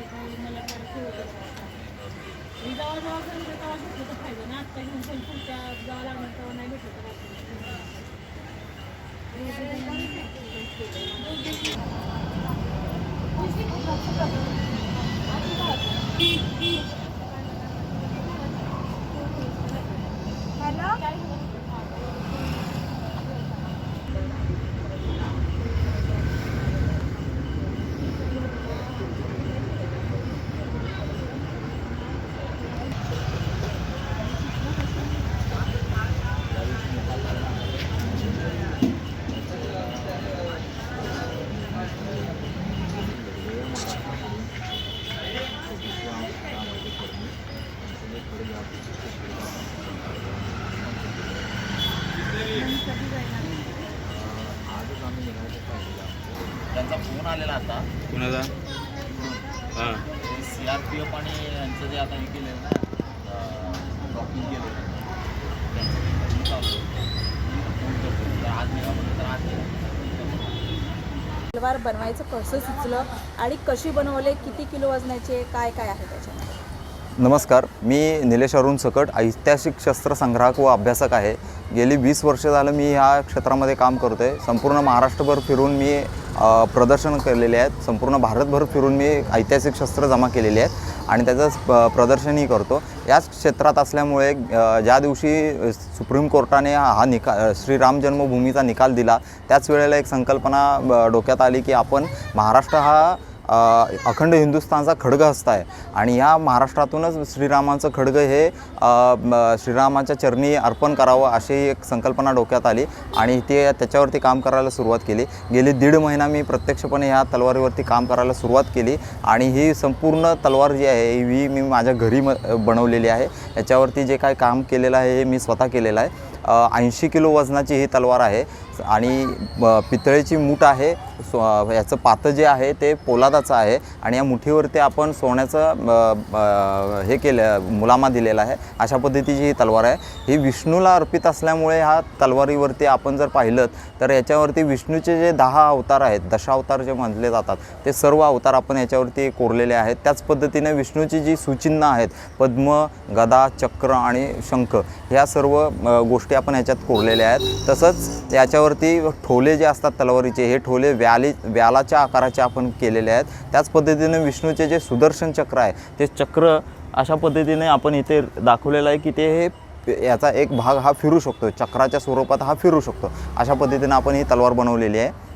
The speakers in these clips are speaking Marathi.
मला काय ठेवत मी जेव्हा जेव्हा घरी तेव्हा घेतलं तर पाहिजे ना आत्ता घेऊन पण पुढच्या जेव्हा लागणार तेव्हा नाही भेटलं तर त्यांचा फोन आलेला आता. कुणाचा? हां. सी आर पी एफ आणि यांचं जे आता हे केलेलं ना डॉकिंग त्यांचं फोन करतो आज तर आज तलवार बनवायचं कसं सुचलं आणि कशी बनवले किती किलो वजनाचे काय काय आहे त्याच्यामध्ये? नमस्कार. मी निलेश अरुण सकट ऐतिहासिक शस्त्र संग्राहक व अभ्यासक आहे. गेली वीस वर्ष झालं मी ह्या क्षेत्रामध्ये काम करतो आहे संपूर्ण महाराष्ट्रभर फिरून मी प्रदर्शन केलेले आहेत. संपूर्ण भारतभर फिरून मी ऐतिहासिक शस्त्र जमा केलेली आहेत आणि त्याचं प्रदर्शनही करतो. याच क्षेत्रात असल्यामुळे ज्या दिवशी सुप्रीम कोर्टाने हा निकाल श्रीराम जन्मभूमीचा निकाल दिला त्याच वेळेला एक संकल्पना डोक्यात आली की आपण महाराष्ट्र हा अखंड हिंदुस्थानचा खडग हस्त आहे आणि ह्या महाराष्ट्रातूनच श्रीरामांचं खडग हे श्रीरामाच्या चरणी अर्पण करावं अशी एक संकल्पना डोक्यात आली आणि ते त्याच्यावरती काम करायला सुरुवात केली. गेली दीड महिना मी प्रत्यक्षपणे ह्या तलवारीवरती काम करायला सुरुवात केली आणि ही संपूर्ण तलवार जी आहे ही मी माझ्या घरी म बनवलेली आहे. याच्यावरती जे काय काम केलेलं आहे हे मी स्वतः केलेलं आहे. ऐंशी किलो वजनाची ही तलवार आहे. आणि पितळेची मूठ आहे. सो याचं पातं जे आहे ते पोलादाचं आहे. आणि या मुठीवरती आपण सोन्याचं हे केलं मुलामा दिलेला आहे. अशा पद्धतीची ही तलवार आहे. ही विष्णूला अर्पित असल्यामुळे ह्या तलवारीवरती आपण जर पाहिलं तर याच्यावरती विष्णूचे जे दहा अवतार आहेत दशावतार जे म्हटले जातात ते सर्व अवतार आपण याच्यावरती कोरलेले आहेत. त्याच पद्धतीने विष्णूची जी सुचिन्ह आहेत पद्म गदा चक्र आणि शंख ह्या सर्व गोष्टी आपण याच्यात कोरलेले आहेत. तसंच याच्यावरती ठोले जे असतात तलवारीचे हे ठोले व्याली व्यालाच्या आकाराचे आपण केलेले आहेत. त्याच पद्धतीने विष्णूचे जे सुदर्शन चक्र आहे ते चक्र अशा पद्धतीने आपण इथे दाखवलेलं आहे की ते हे याचा एक भाग हा फिरू शकतो चक्राच्या स्वरूपात हा फिरू शकतो. अशा पद्धतीने आपण ही तलवार बनवलेली आहे.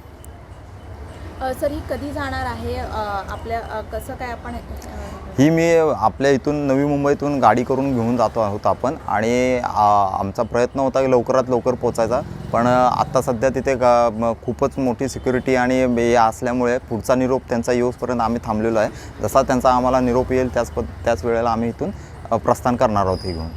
सर ही कधी जाणार आहे? आपल्या कसं काय आपण ही मी आपल्या इथून नवी मुंबईतून गाडी करून घेऊन जातो आहोत आपण. आणि आमचा प्रयत्न होता की लवकरात लवकर पोचायचा. पण आत्ता सध्या तिथे गा म- खूपच मोठी सिक्युरिटी आणि हे असल्यामुळे पुढचा निरोप त्यांचा येऊसपर्यंत आम्ही थांबलेलो आहे. जसा त्यांचा आम्हाला निरोप येईल त्याच प त्याच वेळेला आम्ही इथून प्रस्थान करणार आहोत हे घेऊन.